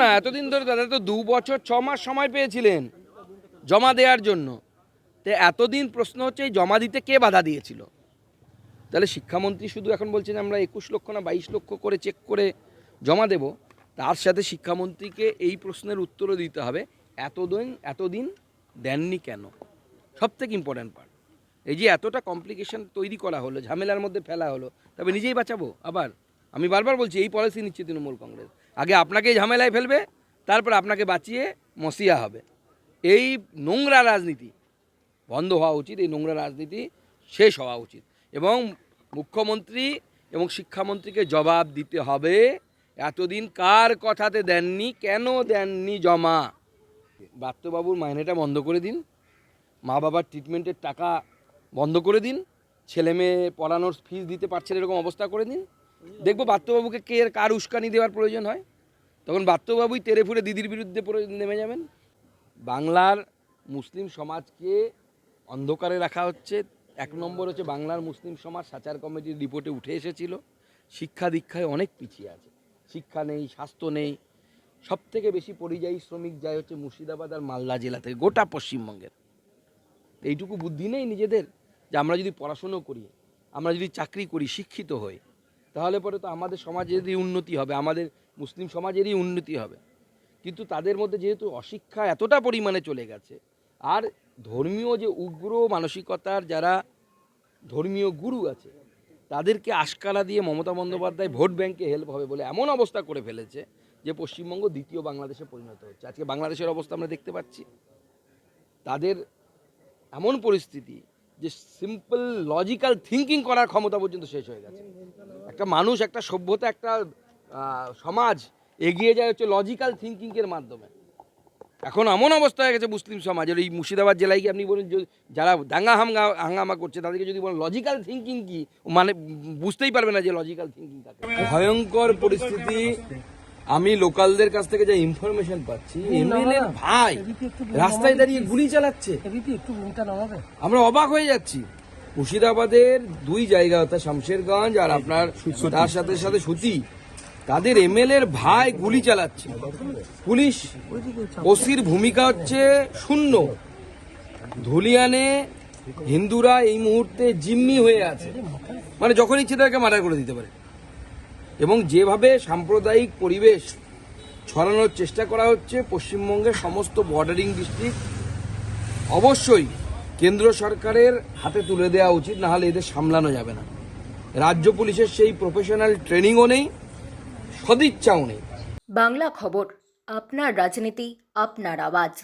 না, এতদিন ধরে দাদা তো দু বছর, ছ মাস সময় পেয়েছিলেন জমা দেওয়ার জন্য। তো এতদিন প্রশ্ন হচ্ছে, এই জমা দিতে কে বাধা দিয়েছিল? তাহলে শিক্ষামন্ত্রী শুধু এখন বলছেন, আমরা একুশ লক্ষ না বাইশ লক্ষ করে চেক করে জমা দেব। তার সাথে শিক্ষামন্ত্রীকে এই প্রশ্নের উত্তরও দিতে হবে। এতদিন এতদিন দেননি কেন? সব থেকে ইম্পর্ট্যান্ট পার্ট এই যে এতটা কমপ্লিকেশন তৈরি করা হলো, ঝামেলার মধ্যে ফেলা হলো, তবে নিজেই বাঁচাবো? আবার আমি বারবার বলছি, এই পলিসি নিচ্ছে তৃণমূল কংগ্রেস। আগে আপনাকে ঝামেলায় ফেলবে, তারপর আপনাকে বাঁচিয়ে মসিয়া হবে। এই নোংরা রাজনীতি, বন্ধ হওয়া উচিত, এই নোংরা রাজনীতি শেষ হওয়া উচিত। এবং মুখ্যমন্ত্রী এবং শিক্ষামন্ত্রীকে জবাব দিতে হবে, এতদিন কার কথাতে দেননি, কেন দেননি জমা? বাত্যবাবুর মাইনেটা বন্ধ করে দিন, মা বাবার ট্রিটমেন্টের টাকা বন্ধ করে দিন ছেলে মেয়ে পড়ানোর ফিস দিতে পারছে এরকম অবস্থা করে দিন। দেখব বাত্যবাবুকে কে কার উস্কানি দেওয়ার প্রয়োজন হয়? তখন বাত্যবাবুই তেরে ফুরে দিদির বিরুদ্ধে নেমে যাবেন। বাংলার মুসলিম সমাজকে অন্ধকারে রাখা হচ্ছে। এক নম্বর হচ্ছে বাংলার মুসলিম সমাজ সাচার কমিটির রিপোর্টে উঠে এসেছিল। শিক্ষা দীক্ষায় অনেক পিছিয়ে আছে। শিক্ষা নেই, স্বাস্থ্য নেই। সব থেকে বেশি পরিযায়ী শ্রমিক যায় হচ্ছে মুর্শিদাবাদ আর মালদা জেলা থেকে, গোটা পশ্চিমবঙ্গের। এইটুকু বুদ্ধি নেই নিজেদের যে আমরা যদি পড়াশুনো করি, আমরা যদি চাকরি করি, শিক্ষিত হই তাহলে পরে তো আমাদের সমাজেরই উন্নতি হবে, আমাদের মুসলিম সমাজেরই উন্নতি হবে। কিন্তু তাদের মধ্যে যেহেতু অশিক্ষা এতটা পরিমাণে চলে গেছে, আর ধর্মীয় যে উগ্র মানসিকতার যারা ধর্মীয় গুরু আছে, তাদেরকে আশকারা দিয়ে মমতা বন্দ্যোপাধ্যায় ভোট ব্যাংকে হেল্প হবে বলে এমন অবস্থা করে ফেলেছে যে পশ্চিমবঙ্গ দ্বিতীয় বাংলাদেশে পরিণত হচ্ছে। আজকে বাংলাদেশের অবস্থা আমরা দেখতে পাচ্ছি। তাদের এমন পরিস্থিতি যে সিম্পল লজিক্যাল থিঙ্কিং করার ক্ষমতা পর্যন্ত শেষ হয়ে গেছে। একটা মানুষ একটা সভ্যতা একটা আহ, সমাজ এগিয়ে যায় হচ্ছে লজিক্যাল থিঙ্কিংয়ের মাধ্যমে। এখন এমন অবস্থা হয়ে গেছে মুসলিম সমাজের এই মুর্শিদাবাদ জেলায় কি আপনি বলুন যারা দাঙ্গা হামগা হাঙ্গামা করছে তাদেরকে যদি বলেন লজিক্যাল থিঙ্কিং কি মানে বুঝতেই পারবে না যে লজিক্যাল থিঙ্কিং কাকে। ভয়ঙ্কর পরিস্থিতি। আমি লোকালদের কাছ থেকে যে ইনফরমেশন পাচ্ছি এমএলএ ভাই রাস্তায় দাঁড়িয়ে গুলি চালাচ্ছে। আমরা অবাক হয়ে যাচ্ছি। মুর্শিদাবাদের দুই জায়গা অর্থাৎ শামশেরগঞ্জ আর আপনার তার সাথে সাথে সুতি তাদের এমএলএ এর ভাই গুলি চালাচ্ছে। পুলিশ ওসির ভূমিকা হচ্ছে শূন্য। ধুলিয়ানে হিন্দুরা এই মুহূর্তে জিম্মি হয়ে আছে। মানে যখন ইচ্ছে তাকে মার্ডার করে দিতে পারে। এবং যেভাবে সাম্প্রদায়িক পরিবেশ ছড়ানোর চেষ্টা করা হচ্ছে পশ্চিমবঙ্গের সমস্ত বর্ডারিং ডিস্ট্রিক্ট অবশ্যই কেন্দ্র সরকারের হাতে তুলে দেওয়া উচিত না হলে এদের সামলানো যাবে না। রাজ্য পুলিশের সেই প্রফেশনাল ট্রেনিংও নেই, সদিচ্ছাও নেই। বাংলা খবর, আপনার রাজনীতি, আপনার আওয়াজ।